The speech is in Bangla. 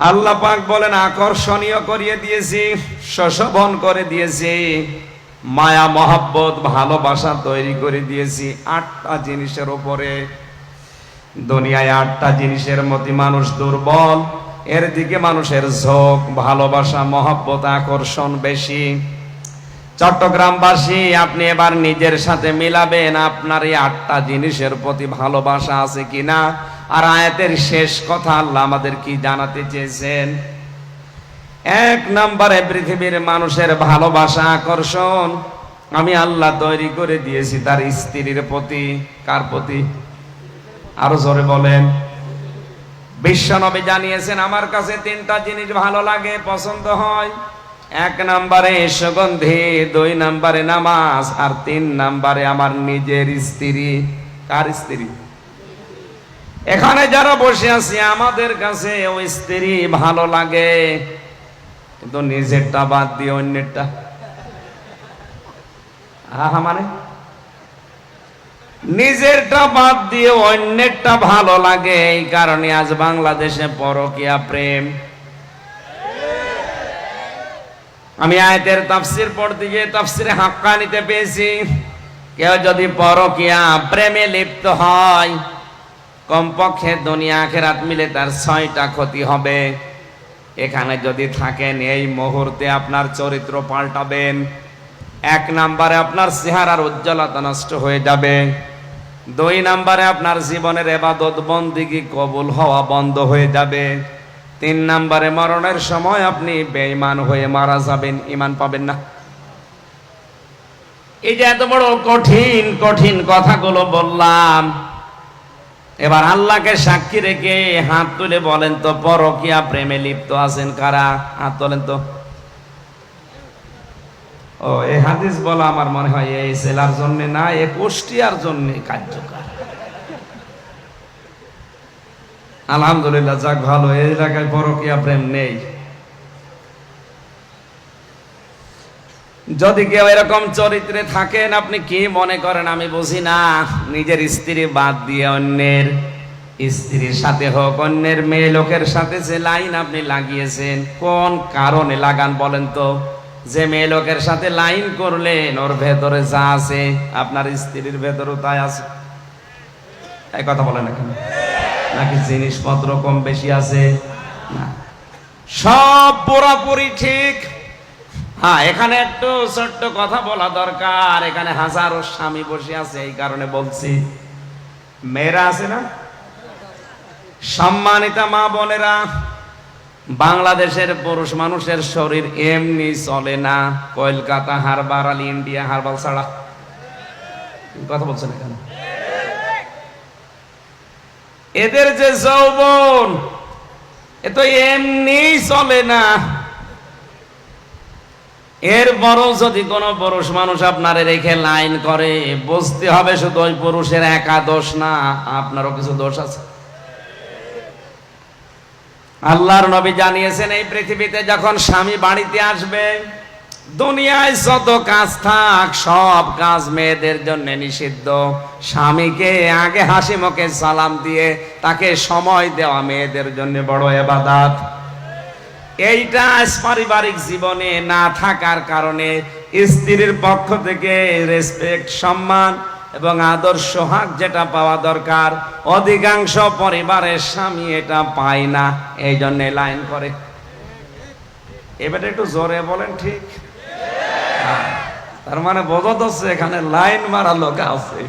আল্লাহ পাক বলেন, আকর্ষণীয় করিয়ে দিয়েছি শোষবন করে দিয়েছি, মায়া, মহাব্বত, ভালোবাসা তৈরি করে দিয়েছি। আটটা জিনিসের উপরে, দুনিয়ায় আটটা জিনিসের মধ্যে মানুষ দুর্বল, এর দিকে মানুষের ঝোঁক, ভালোবাসা, মহব্বত, আকর্ষণ বেশি। চট্টগ্রামবাসী, আপনি এবার নিজের সাথে মিলাবেন, আপনার এই আটটা জিনিসের প্রতি ভালোবাসা আছে কিনা? আর আয়াতের শেষ কথা আল্লাহ আমাদের কি জানাতে চেয়েছেন? এক নম্বরে পৃথিবীর মানুষের ভালোবাসা, আকর্ষণ আমি আল্লাহ তৈরি করে দিয়েছি, তার স্ত্রীর প্রতি। কার প্রতি? আরও জোরে বলেন। বিশ্বনবী জানিয়েছেন, আমার কাছে তিনটা জিনিস ভালো লাগে, পছন্দ হয়। এক নম্বরে সুগন্ধি, দুই নম্বরে নামাজ, আর তিন নম্বরে আমার নিজের স্ত্রী। কার স্ত্রী? এখানে যারা বসে আছি, আমাদের কাছে ওই স্ত্রী ভালো লাগে, কিন্তু নিজেরটা বাদ দিয়ে অন্যেরটা। আহা মানে? নিজেরটা বাদ দিয়ে অন্যেরটা ভালো লাগে, এই কারণে আজ বাংলাদেশে পরকিয়া প্রেম। আমি আয়তের তাফসির পড়তে গিয়ে তাফসিরে হাক্কা নিতে পেয়েছি, কেউ যদি পরকিয়া প্রেমে লিপ্ত হয় কমপক্ষে দুনিয়া আখেরাত মিলে তার ছয়টা ক্ষতি হবে। এখানে যদি থাকেন, এই মুহূর্তে আপনার চরিত্র পাল্টাবেন। এক নাম্বারে আপনার চেহারার উজ্জ্বলতা নষ্ট হয়ে যাবে। দুই নাম্বারে আপনার জীবনের এবাদত বন্দিগি কবুল হওয়া বন্ধ হয়ে যাবে। তিন নাম্বারে মরণের সময় আপনি বেঈমান হয়ে মারা যাবেন ইমান পাবেন না। এই যে এত বড় কঠিন কঠিন কথাগুলো বললাম এবার আল্লাহকে সাক্ষী রেখে হাত তুলে বলেন তো, পরকিয়া প্রেমে লিপ্ত আছেন কারা? হাত তোলেন তো। ও এই হাদিস বলা আমার মনে হয় এই সেলার জন্য না, এ কুষ্টিয়ার জন্য কার্যকর। আলহামদুলিল্লাহ, যাক ভালো, এই এলাকায় পরকিয়া প্রেম নেই। যদি কেউ এরকম চরিত্রে থাকেন, আপনি কি মনে করেন? আমি বুঝি না। নিজের স্ত্রী বাদ দিয়ে অন্যের স্ত্রীর সাথে হোক, অন্যের মেয়ে লোকের সাথে যে লাইন আপনি লাগিয়েছেন, কোন কারণে লাগান বলেন তো? যে মেয়ে লোকের সাথে লাইন করলেন, ওর ভেতরে যা আছে, আপনার স্ত্রীর ভেতরেও তাই আছে। এই কথা বলেন না কেন? নাকি জিনিসপত্র কম বেশি আছে? সব পুরাপুরি ঠিক। হ্যাঁ এখানে একটু ছোট্ট কথা বলা দরকার। এখানে হাজারো স্বামী বসে আছে, এই কারণে বলছি। মেয়েরা আছে না? সম্মানিতা মা বোনেরা, বাংলাদেশের পুরুষ মানুষের শরীর এমনি চলে না। Kolkata, harbour, all, India, herbal ছাড়া। কথা বলছেন এখানে এদের যে যৌবন, এ তো এমনি চলে না। এর বড় যদি কোনো পুরুষ মানুষ আপনারে রেখে লাইন করে, বুঝতে হবে শুধু ওই পুরুষের একা দোষ না, আপনারও কিছু দোষ আছে। আল্লাহর নবী জানিয়েছেন, এই পৃথিবীতে যখন স্বামী বাড়িতে আসবে, দুনিয়ায় যত কাজ থাক, সব কাজ মেয়েদের জন্য নিষিদ্ধ। স্বামীকে আগে হাসি মুখে সালাম দিয়ে তাকে সময় দেওয়া মেয়েদের জন্য বড় এবাদাত। এইটা পারিবারিক জীবনে না থাকার কারণে স্ত্রীর পক্ষ থেকে রেসপেক্ট সম্মান এবং আদর সোহাগ যেটা পাওয়া দরকার। অধিকাংশ পরিবারের স্বামী এটা পায় না এই জন্য লাইন করে। এবারে একটু জোরে বলেন ঠিক? হ্যাঁ, তার মানে বোঝা যাচ্ছে এখানে লাইন মারা লোক আছে।